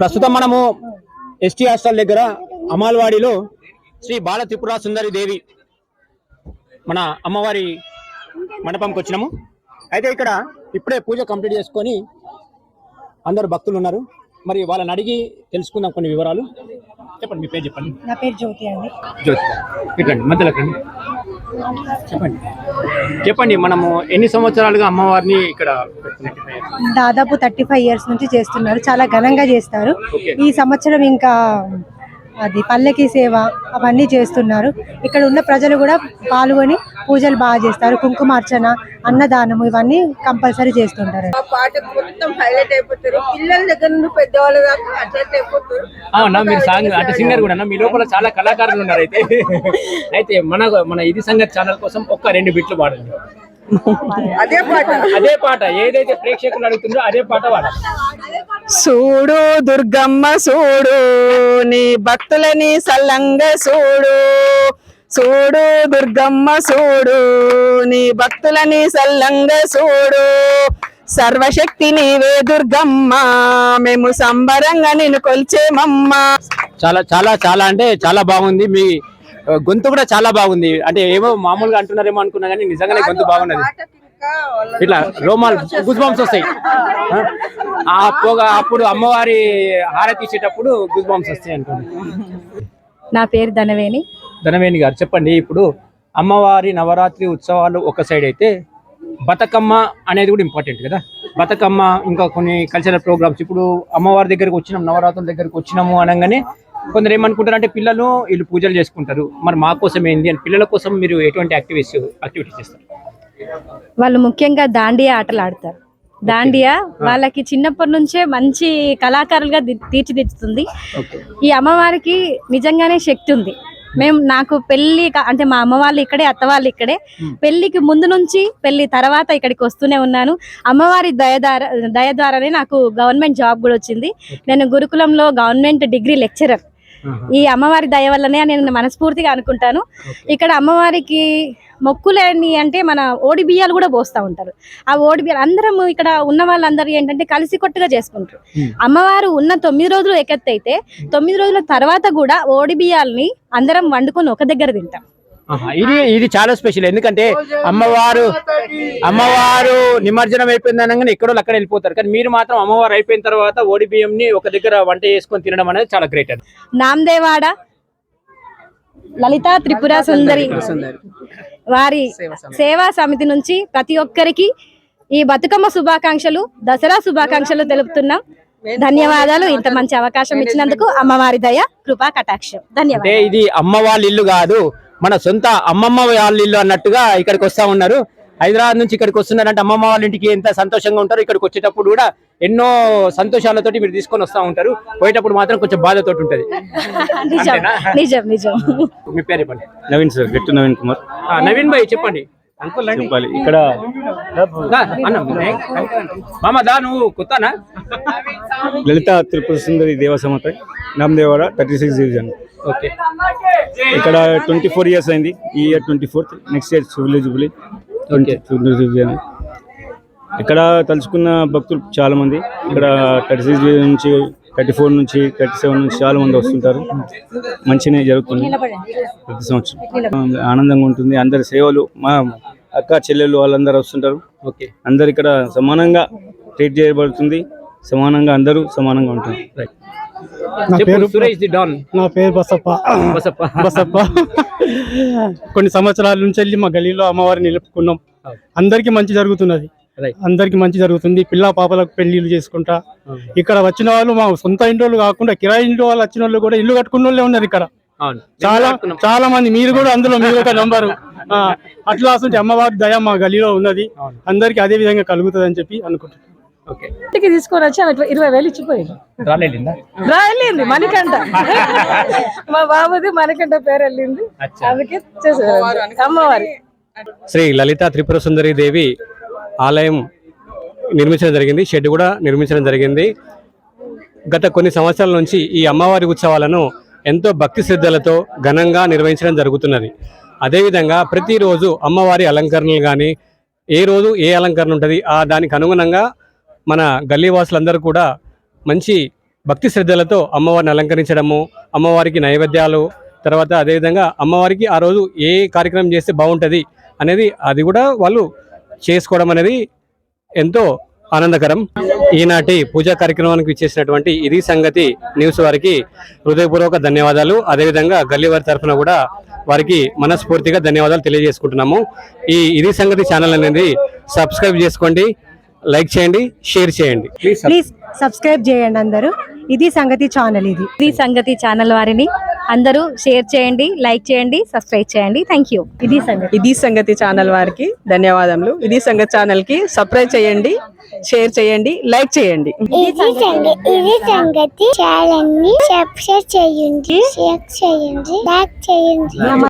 ప్రస్తుతం మనము ST hostel దగ్గర అమాల్వాడిలో శ్రీ బాల త్రిపుర సుందరి దేవి మన అమ్మవారి మండపంకి వచ్చినాము. అయితే ఇక్కడ ఇప్పుడే పూజ కంప్లీట్ చేసుకొని అందరు భక్తులు ఉన్నారు. మరి వాళ్ళని అడిగి తెలుసుకుందాం కొన్ని వివరాలు. చెప్పండి మీ పేరు చెప్పండి. నా పేరు జ్యోతి అండి. జ్యోతి ఇట్లండి మధ్యలోకి రండి చెప్పండి. చెప్పండి మనము ఎన్ని సంవత్సరాలుగా అమ్మవారిని ఇక్కడ దాదాపు థర్టీ ఫైవ్ ఇయర్స్ నుంచి చేస్తున్నారు చాలా ఘనంగా చేస్తారు. ఈ సంవత్సరం ఇంకా అది పల్లకి సేవ అవన్నీ చేస్తున్నారు. ఇక్కడ ఉన్న ప్రజలు కూడా పాల్గొని పూజలు బాగా చేస్తారు. కుంకుమార్చన అన్నదానము ఇవన్నీ కంపల్సరీ చేస్తుంటారు. పాటకు మొత్తం హైలైట్ అయిపోతారు. పిల్లల దగ్గర నుండి పెద్దవాళ్ళ దాకా అట్రాక్ట్ అయిపోతారు. అవునా మీరు సాంగ్ అంటే సింగర్ కూడా మీ లోపల చాలా కళాకారులు ఉన్నారు అయితే. అయితే మన మన ఇది సంగతి ఛానల్ కోసం ఒక్క రెండు బిట్లు పాడండి. అదే పాట. అదే పాట. ఏదైతే ప్రేక్షకులు అడుగుతుందో అదే పాట పాడాలి. చూడు దుర్గమ్మ చూడు నీ భక్తులని సల్లంగా చూడు చూడు దుర్గమ్మ చూడు నీ భక్తులని సల్లంగా చూడు సర్వశక్తి నీవే దుర్గమ్మ మేము సంబరంగా నిన్ను కొల్చేమమ్మ. చాలా చాలా చాలా అంటే చాలా బాగుంది. మీ గొంతు కూడా చాలా బాగుంది. అంటే ఏమో మామూలుగా అంటున్నారేమో అనుకున్నా కానీ నిజంగానే గొంతు బాగున్నది. ఇట్లా రోమాలు గుజ్బాంబ్స్ వస్తాయి. ఆ? పొగ అప్పుడు అమ్మవారి హారతి ఇచ్చేటప్పుడు గుజ్బాంబ్స్ వస్తాయి అనుకోండి నా పేరు ధనవేణి. ధనవేణి గారు చెప్పండి. ఇప్పుడు అమ్మవారి నవరాత్రి ఉత్సవాలు ఒక సైడ్ అయితే బతుకమ్మ అనేది కూడా ఇంపార్టెంట్ కదా? బతుకమ్మ ఇంకా కొన్ని కల్చరల్ ప్రోగ్రామ్స్ ఇప్పుడు అమ్మవారి దగ్గరకు వచ్చినాం నవరాత్రుల దగ్గరకు వచ్చినాము అనగానే కొందరు ఏమనుకుంటారు అంటే పిల్లలు వీళ్ళు పూజలు చేసుకుంటారు. మరి మా కోసం ఏంది అని పిల్లల కోసం మీరు ఎటువంటి యాక్టివిటీస్ యాక్టివిటీస్ చేస్తారు? వాళ్ళు ముఖ్యంగా దాండియా ఆటలు ఆడతారు. దాండియా వాళ్ళకి చిన్నప్పటి నుంచే మంచి కళాకారులుగా తీర్చిదిద్దుతుంది. ఈ అమ్మవారికి నిజంగానే శక్తి ఉంది. మేము నాకు పెళ్ళి అంటే మా అమ్మ వాళ్ళు ఇక్కడే అత్త వాళ్ళు ఇక్కడే పెళ్ళికి ముందు నుంచి పెళ్ళి తర్వాత ఇక్కడికి వస్తూనే ఉన్నాను. అమ్మవారి దయ ద్వారా దయ ద్వారానే నాకు గవర్నమెంట్ జాబ్ కూడా వచ్చింది. నేను గురుకులంలో గవర్నమెంట్ డిగ్రీ లెక్చరర్. ఈ అమ్మవారి దయ వల్లనే నేను మనస్ఫూర్తిగా అనుకుంటాను. ఇక్కడ అమ్మవారికి మొక్కులేని అంటే మన ఓడి బియ్యాలు కూడా పోస్తూ ఉంటారు. ఆ ఓడి బియ్యాలు అందరం ఇక్కడ ఉన్న వాళ్ళందరూ ఏంటంటే కలిసి కొట్టుగా చేసుకుంటారు. అమ్మవారు ఉన్న తొమ్మిది రోజులు ఎకెత్తైతే తొమ్మిది రోజుల తర్వాత కూడా ఓడి బియ్యాలని అందరం వండుకొని ఒక దగ్గర తింటాం. ఇది ఇది చాలా స్పెషల్. ఎందుకంటే అమ్మవారు అమ్మవారు నిమజ్జనం అయిపోయింది అనగానే ఎక్కడో అక్కడ వెళ్ళిపోతారు. కానీ మీరు మాత్రం అమ్మవారు అయిపోయిన తర్వాత ఓడి బియ్యంని ఒక దగ్గర వంట చేసుకొని తినడం అనేది చాలా గ్రేట్ అది. నామదేవాడ లలిత త్రిపుర సుందరి వారి సేవా సమితి. నుంచి ప్రతి ఒక్కరికి ఈ బతుకమ్మ శుభాకాంక్షలు దసరా శుభాకాంక్షలు తెలుపుతున్నాం. ధన్యవాదాలు. ఇంత మంచి అవకాశం ఇచ్చినందుకు అమ్మవారి దయ కృపా కటాక్షం. అంటే ధన్యవాదాలు ఇది అమ్మ వాళ్ళ ఇల్లు కాదు. మన సొంత అమ్మమ్మ వాళ్ళ ఇల్లు అన్నట్టుగా ఇక్కడికి వస్తా ఉన్నారు. హైదరాబాద్ నుంచి ఇక్కడికి వస్తున్నారంటే అమ్మమ్మ వాళ్ళ ఇంటికి ఎంత సంతోషంగా ఉంటారు ఇక్కడికి వచ్చేటప్పుడు కూడా ఎన్నో సంతోషాలతోటి మీరు తీసుకొని వస్తా ఉంటారు. పోయేటప్పుడు మాత్రం కొంచెం బాధతోటి ఉంటది. మీ పేరు చెప్పండి. నవీన్ సార్ గట్టు నవీన్ కుమార్. ఆ, నవీన్ భాయ్ చెప్పండి. అంకుల్ అండి చెప్పాలి. ఇక్కడ మామ దా నువ్వు కొత్తనా? లలిత త్రిపుర సుందరి దేవసమత నామదేవాడ థర్టీ సిక్స్ డివిజన్. ఓకే. ఇక్కడ ట్వంటీ ఫోర్ ఇయర్స్ అయింది. ఈ year twenty fourth next year jubilee jubilee twenty ఇక్కడ తలుచుకున్న భక్తులు చాలా మంది. ఇక్కడ థర్టీ సిక్స్ నుంచి థర్టీ ఫోర్ నుంచి థర్టీ సెవెన్ నుంచి చాలా మంది వస్తుంటారు. మంచిగానే జరుగుతుంది. ప్రతి సంవత్సరం. ఆనందంగా ఉంటుంది. అందరి సేవలు మా అక్క చెల్లెలు వాళ్ళందరూ వస్తుంటారు. ఓకే అందరు ఇక్కడ సమానంగా ట్రీట్ చేయబడుతుంది. సమానంగా అందరూ సమానంగా ఉంటారు. చెప్పు సురేష్ ది డాన్. నా పేరు బసప్ప. బసప్ప. బసప్ప. కొన్ని సంవత్సరాల నుంచి వెళ్ళి మా గలీలో అమ్మవారిని నిలుపుకున్నాం. అందరికి మంచి జరుగుతున్నది. అందరికి మంచి జరుగుతుంది. పిల్ల పాపలకు పెళ్ళిళ్ళు చేసుకుంటా. ఇక్కడ వచ్చిన వాళ్ళు మా సొంత ఇంటి కాకుండా కిరాయి ఇంటి వాళ్ళు వచ్చిన వాళ్ళు కూడా ఇల్లు కట్టుకున్న వాళ్ళే ఉన్నారు ఇక్కడ. చాలా. చాలా మంది. మీరు కూడా అందులో మీరు ఒక నంబరు. అట్లా అసలు అమ్మవారి దయ మా గలీలో ఉన్నది. అందరికి అదే విధంగా కలుగుతుంది అని చెప్పి అనుకుంటున్నాను ఇంటికి తీసుకొని వచ్చి ఆమె ఇరవై వేలు ఇచ్చిపోయింది. రాలేడిందా రా వెళ్ళింది మణికంఠ. మా బాబుది మణికంఠ పేరు వెళ్ళింది. అచ్చా. అందుకే అమ్మవారి శ్రీ లలిత త్రిపుర సుందరి దేవి ఆలయం నిర్మించడం జరిగింది షెడ్ కూడా నిర్మించడం జరిగింది. గత కొన్ని సంవత్సరాల నుంచి ఈ అమ్మవారి ఉత్సవాలను ఎంతో భక్తి శ్రద్ధలతో ఘనంగా నిర్వహించడం జరుగుతున్నది. అదేవిధంగా ప్రతిరోజు అమ్మవారి అలంకరణలు కానీ ఏ రోజు ఏ అలంకరణ ఉంటుంది ఆ దానికి అనుగుణంగా మన గల్లీవాసులందరూ కూడా మంచి భక్తి శ్రద్ధలతో అమ్మవారిని అలంకరించడము అమ్మవారికి నైవేద్యాలు తర్వాత అదేవిధంగా అమ్మవారికి ఆ రోజు ఏ కార్యక్రమం చేస్తే బాగుంటుంది అనేది అది కూడా వాళ్ళు చేసుకోవడం అనేది ఎంతో ఆనందకరం. ఈనాటి పూజా కార్యక్రమానికి ఇచ్చేసినటువంటి ఇది సంగతి న్యూస్ వారికి హృదయపూర్వక ధన్యవాదాలు. అదేవిధంగా గల్లీ వారి తరఫున కూడా వారికి మనస్ఫూర్తిగా ధన్యవాదాలు తెలియజేసుకుంటున్నాము. ఈ ఇది సంగతి ఛానల్ అనేది సబ్స్క్రైబ్ చేసుకోండి. లైక్ చేయండి షేర్ చేయండి. ప్లీజ్ సబ్స్క్రైబ్ చేయండి అందరూ. ఇది సంగతి ఛానల్ ఇది. ఇది సంగతి ఛానల్ వారిని. అందరూ షేర్ చేయండి లైక్ చేయండి సబ్స్క్రైబ్ చేయండి. థ్యాంక్ యూ ఇది సంగతి. ఇది సంగతి ఛానల్ వారికి ధన్యవాదములు. ఇది సంగతి ఛానల్కి సబ్స్క్రైబ్ చేయండి షేర్ చేయండి లైక్ చేయండి. ఇది సంగతి. ఇది సంగతి. ఛానల్ని సబ్స్క్రైబ్ చేయండి షేర్ చేయండి లైక్ చేయండి.